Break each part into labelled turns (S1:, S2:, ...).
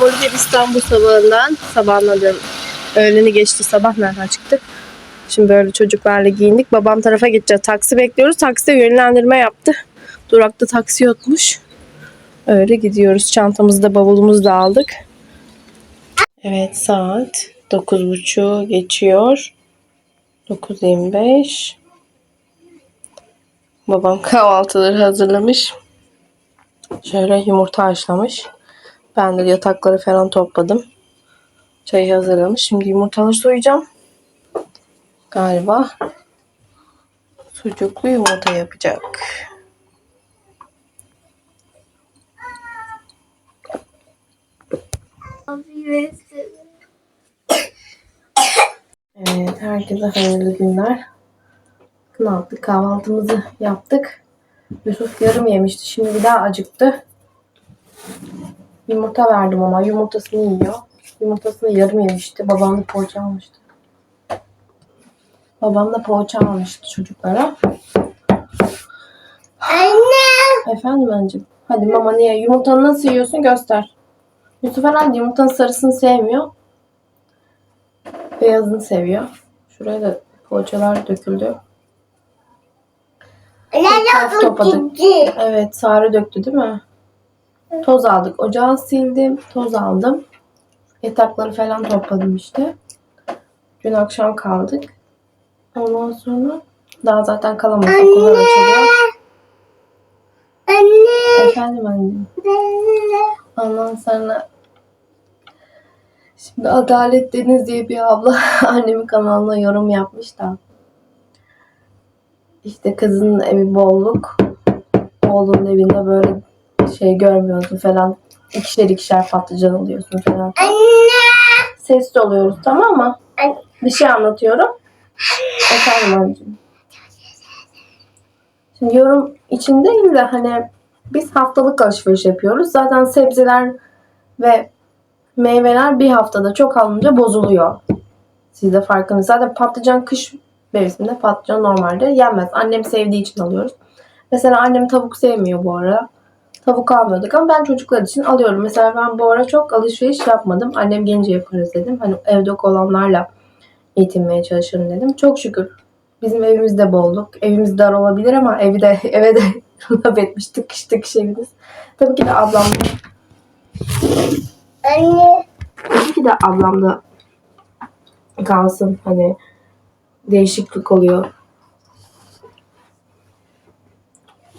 S1: Bir İstanbul sabahından, sabahına diyorum, öğleni geçti sabah nereden çıktık? Şimdi böyle çocuklarla giyindik. Babam tarafa gideceğiz. Taksi bekliyoruz. Takside yönlendirme yaptı. Durakta taksi yokmuş. Öyle gidiyoruz. Çantamızı da bavulumuzu da aldık. Evet saat 9.30 geçiyor. 9.25. Babam kahvaltıları hazırlamış. Şöyle yumurta haşlamış. Ben de yatakları falan topladım. Çayı hazırlamış. Şimdi yumurtaları soyacağım. Galiba sucuklu yumurta yapacak. Evet, herkese hayırlı günler. Ne? Kahvaltımızı yaptık. Yusuf yarım yemişti. Şimdi bir daha acıktı. Yumurta verdim ama yumurtasını yiyor. Yumurtasını yarım yemişti. Babam da poğaça almıştı. Babam da poğaça almıştı çocuklara.
S2: Anne.
S1: Efendim anneciğim. Hadi mama niye? Yumurtanı nasıl yiyorsun göster. Yusuf herhalde yumurtanın sarısını sevmiyor. Beyazını seviyor. Şuraya da poğaçalar döküldü.
S2: Anne
S1: topladık. Evet Sare döktü değil mi? Toz aldık. Ocağı sildim. Toz aldım. Yatakları falan topladım işte. Dün akşam kaldık. Ondan sonra daha zaten kalamadık. Okullar açılıyor.
S2: Anne.
S1: Efendim annem. Ondan sonra şimdi Adalet Deniz diye bir abla annemin kanalına yorum yapmış da işte kızının evi bolluk oğlunun evinde böyle şey görmüyorsun falan ikişer ikişer patlıcan alıyorsun falan.
S2: Anne.
S1: Sesli oluyoruz tamam mı?
S2: Anne.
S1: Bir şey anlatıyorum. Efendim anneciğim. Şimdi yorum için değil de hani biz haftalık alışveriş yapıyoruz. Zaten sebzeler ve meyveler bir haftada çok alınca bozuluyor. Siz de farkınız. Zaten patlıcan kış mevsiminde patlıcan normalde yenmez. Annem sevdiği için alıyoruz. Mesela annem tavuk sevmiyor bu ara. Tavuk almıyorduk ama ben çocuklar için alıyorum. Mesela ben bu ara çok alışveriş yapmadım. Annem gelince yaparız dedim. Hani evde olanlarla yetinmeye çalışırım dedim. Çok şükür bizim evimizde bolluk. Evimiz dar olabilir ama evi de eve de laf etmiştik. Tıkış tıkış evimiz. Tabii ki de ablam
S2: Anne.
S1: tabii ki de ablam da kalsın. Hani değişiklik oluyor.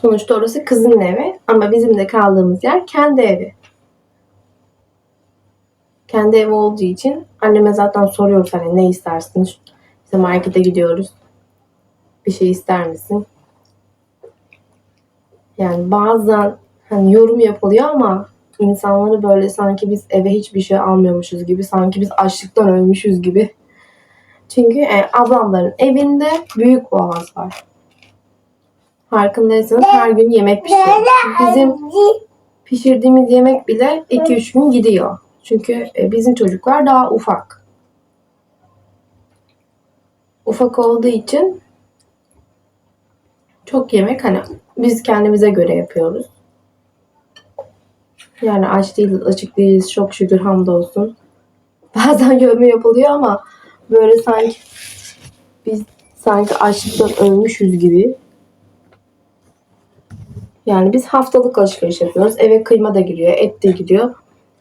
S1: Sonuçta orası kızın evi ama bizim de kaldığımız yer kendi evi. Kendi evi olduğu için anneme zaten soruyoruz hani ne istersin? İşte markete gidiyoruz. Bir şey ister misin? Yani bazen hani yorum yapılıyor ama insanları böyle sanki biz eve hiçbir şey almıyormuşuz gibi, sanki biz açlıktan ölmüşüz gibi. Çünkü e, ablamların evinde büyük boğaz var. Farkındaysanız her gün yemek pişiyor. Bizim pişirdiğimiz yemek bile 2-3 gün gidiyor. Çünkü e, bizim çocuklar daha ufak. Ufak olduğu için çok yemek hani biz kendimize göre yapıyoruz. Yani aç değiliz, açık değiliz. Çok şükür hamdolsun. Bazen yorum yapılıyor ama böyle sanki biz sanki açlıktan ölmüşüz gibi. Yani biz haftalık alışveriş yapıyoruz. Eve kıyma da giriyor, et de giriyor.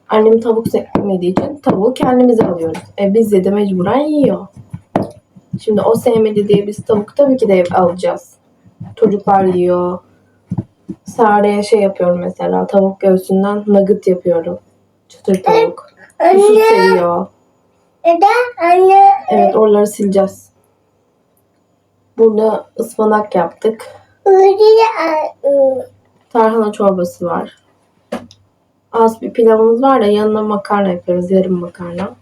S1: Annem tavuk sevmediği için tavuğu kendimize alıyoruz. E biz de, de mecburen yiyor. Şimdi o sevmedi diye biz tavuk tabii ki de alacağız. Çocuklar yiyor. Sare'ye şey yapıyorum mesela. Tavuk göğsünden nugget yapıyorum. Çıtır tavuk.
S2: Anne.
S1: seviyor.
S2: Neden? Anne.
S1: Evet oraları sileceğiz. Burada ıspanak yaptık.
S2: De
S1: Tarhana çorbası var. Az bir pilavımız var da yanına makarna yapıyoruz. Yarım makarna.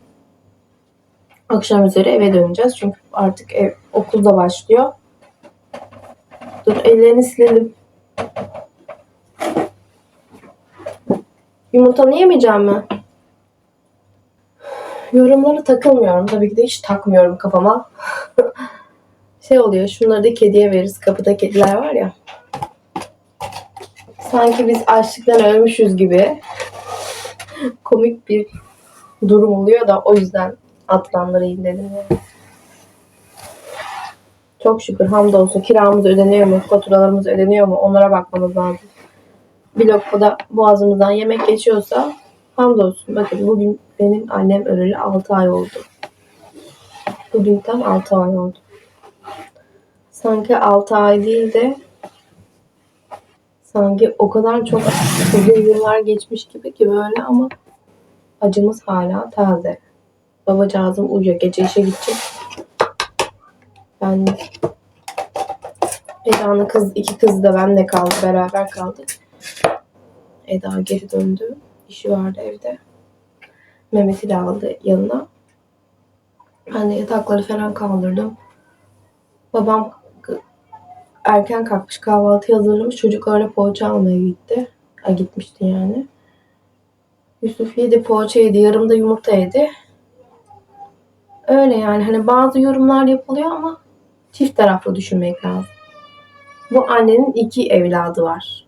S1: Akşam üzeri eve döneceğiz. Çünkü artık ev okulda başlıyor. Dur ellerini silelim. Yumurtanı yemeyeceğim mi? Yorumlara takılmıyorum. Tabii ki de hiç takmıyorum kafama. şey oluyor. Şunları da kediye veririz. Kapıda kediler var ya. Sanki biz açlıktan ölmüşüz gibi. komik bir durum oluyor da o yüzden atlandırayım dedim. Yani. Çok şükür hamdolsun kiramız ödeniyor mu, faturalarımız ödeniyor mu onlara bakmamız lazım. Bir lokmada boğazımızdan yemek geçiyorsa hamdolsun. Bakın bugün benim annem öleli 6 ay oldu. Bugün tam 6 ay oldu. Sanki 6 ay değil de sanki o kadar çok uzun yıllar geçmiş gibi ki böyle ama acımız hala taze. Babacığızım uyuyor. Gece işe gidecek. Ben Eda'nın kız, iki kız da benle kaldı. Beraber kaldık. Eda geri döndü. İşi vardı evde. Mehmet'i de aldı yanına. Ben de yatakları falan kaldırdım. Babam erken kalkmış kahvaltı hazırlamış. Çocuklarla poğaça almaya gitti. Ha, gitmişti yani. Yusuf yedi poğaça yedi. Yarım da yumurta yedi. Öyle yani hani bazı yorumlar yapılıyor ama çift taraflı düşünmek lazım. Bu annenin iki evladı var.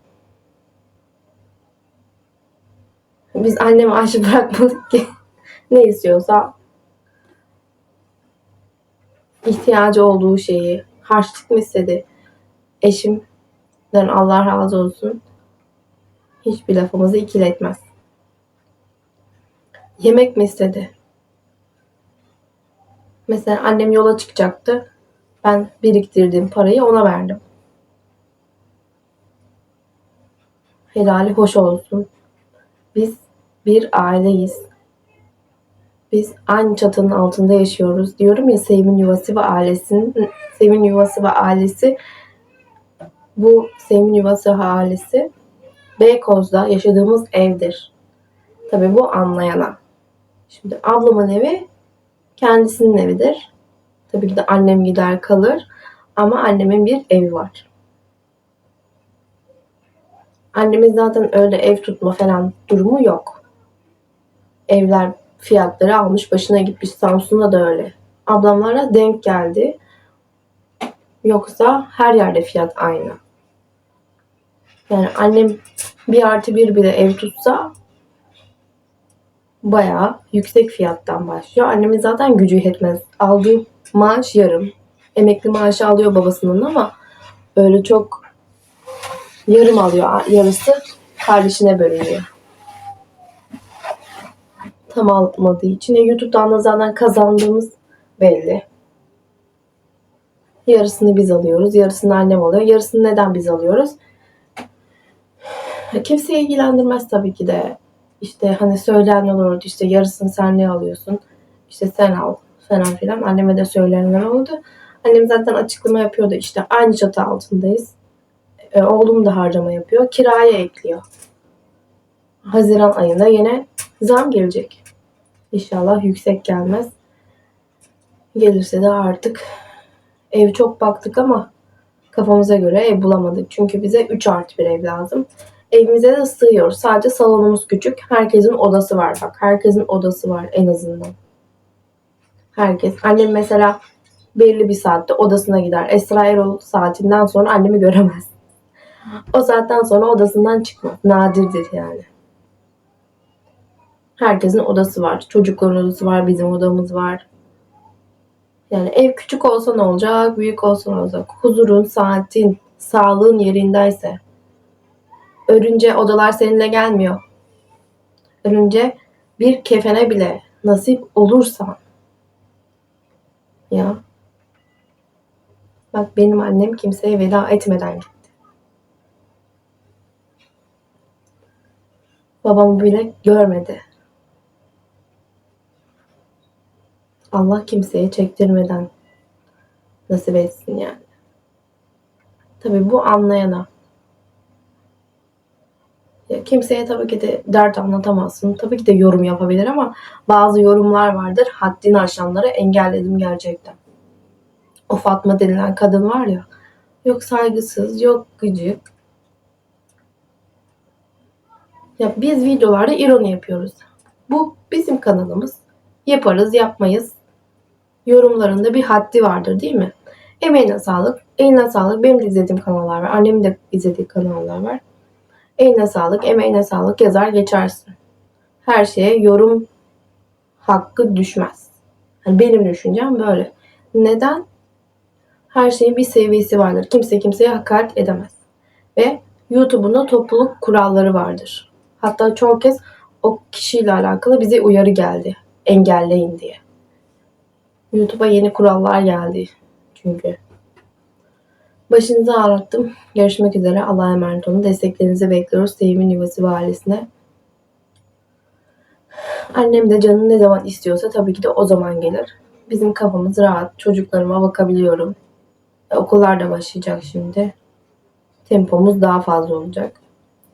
S1: Biz annemi aç bırakmadık ki. ne istiyorsa ihtiyacı olduğu şeyi harçlık mı? Eşimden Allah razı olsun. Hiçbir lafımızı ikiletmez. Yemek mi istedi? Mesela annem yola çıkacaktı. Ben biriktirdiğim parayı ona verdim. Helali hoş olsun. Biz bir aileyiz. Biz aynı çatının altında yaşıyoruz. Diyorum ya Sevim'in yuvası ve ailesinin Sevim'in yuvası ve ailesi bu Sevim'in yuvası ve ailesi Beykoz'da yaşadığımız evdir. Tabii bu anlayana. Şimdi ablamın evi kendisinin evidir. Tabii ki de annem gider kalır. Ama annemin bir evi var. Annemin zaten öyle ev tutma falan durumu yok. Evler fiyatları almış başına gitmiş. Samsun'da da öyle. Ablamlara denk geldi. Yoksa her yerde fiyat aynı. Yani annem bir artı bir bile ev tutsa bayağı yüksek fiyattan başlıyor. Annemin zaten gücü yetmez. Aldığı maaş yarım. Emekli maaşı alıyor babasının ama öyle çok yarım alıyor. Yarısı kardeşine bölünüyor. Tam almadığı için. E, YouTube'dan da zaten kazandığımız belli. Yarısını biz alıyoruz. Yarısını annem alıyor. Yarısını neden biz alıyoruz? Kimseyi ilgilendirmez tabii ki de. İşte hani söyleyenler olurdu. İşte yarısını sen ne alıyorsun? İşte sen al falan filan. Anneme de söyleyenler oldu. Annem zaten açıklama yapıyordu. İşte aynı çatı altındayız. E, oğlum da harcama yapıyor. Kiraya ekliyor. Haziran ayında yine zam gelecek. İnşallah yüksek gelmez. Gelirse de artık ev çok baktık ama kafamıza göre ev bulamadık. Çünkü bize 3 artı bir ev lazım. Evimize de sığıyoruz. Sadece salonumuz küçük. Herkesin odası var bak. Herkesin odası var en azından. Herkes. Annem mesela belli bir saatte odasına gider. Esra Erol saatinden sonra annemi göremez. O saatten sonra odasından çıkmaz. Nadirdir yani. Herkesin odası var. Çocukların odası var. Bizim odamız var. Yani ev küçük olsa ne olacak? Büyük olsa ne olacak? Huzurun, saatin, sağlığın yerindeyse. Örünce odalar seninle gelmiyor. Örünce bir kefene bile nasip olursa ya bak benim annem kimseye veda etmeden gitti. Babamı bile görmedi. Allah kimseye çektirmeden nasip etsin yani. Tabii bu anlayana. Ya kimseye tabii ki de dert anlatamazsın. Tabii ki de yorum yapabilir ama bazı yorumlar vardır. Haddini aşanları engelledim gerçekten. O Fatma denilen kadın var ya. Yok saygısız, yok gıcık. Ya biz videolarda ironi yapıyoruz. Bu bizim kanalımız. Yaparız, yapmayız. Yorumlarında bir haddi vardır değil mi? Emeğine sağlık. Eline sağlık. Benim de izlediğim kanallar var. Annemin de izlediği kanallar var. Eline sağlık, emeğine sağlık yazar geçersin. her şeye yorum hakkı düşmez. Yani benim düşüncem böyle. Neden? Her şeyin bir seviyesi vardır. Kimse kimseye hakaret edemez. Ve YouTube'un da topluluk kuralları vardır. Hatta çoğu kez o kişiyle alakalı bize uyarı geldi. Engelleyin diye. YouTube'a yeni kurallar geldi çünkü. Başınızı ağrıttım. Görüşmek üzere. Allah'a emanet olun. Desteklerinizi bekliyoruz. Sevimin Yuvası ailesine. Annem de canım ne zaman istiyorsa tabii ki de o zaman gelir. Bizim kafamız rahat. Çocuklarıma bakabiliyorum. E, Okullar da başlayacak şimdi. Tempomuz daha fazla olacak.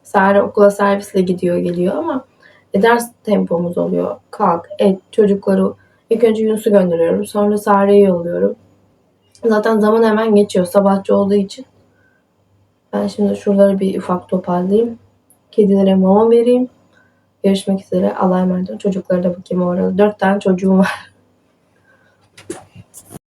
S1: Sare okula servisle gidiyor geliyor ama e, ders tempomuz oluyor. Kalk, et, çocukları ilk önce Yunus'u gönderiyorum. Sonra Sare'yi yolluyorum. Zaten zaman hemen geçiyor sabahçı olduğu için. Ben şimdi şuraları bir ufak toparlayayım. Kedilere mama vereyim. Görüşmek üzere. Allah'a emanet olun. Çocuklara da bakayım orada. Dört tane çocuğum var.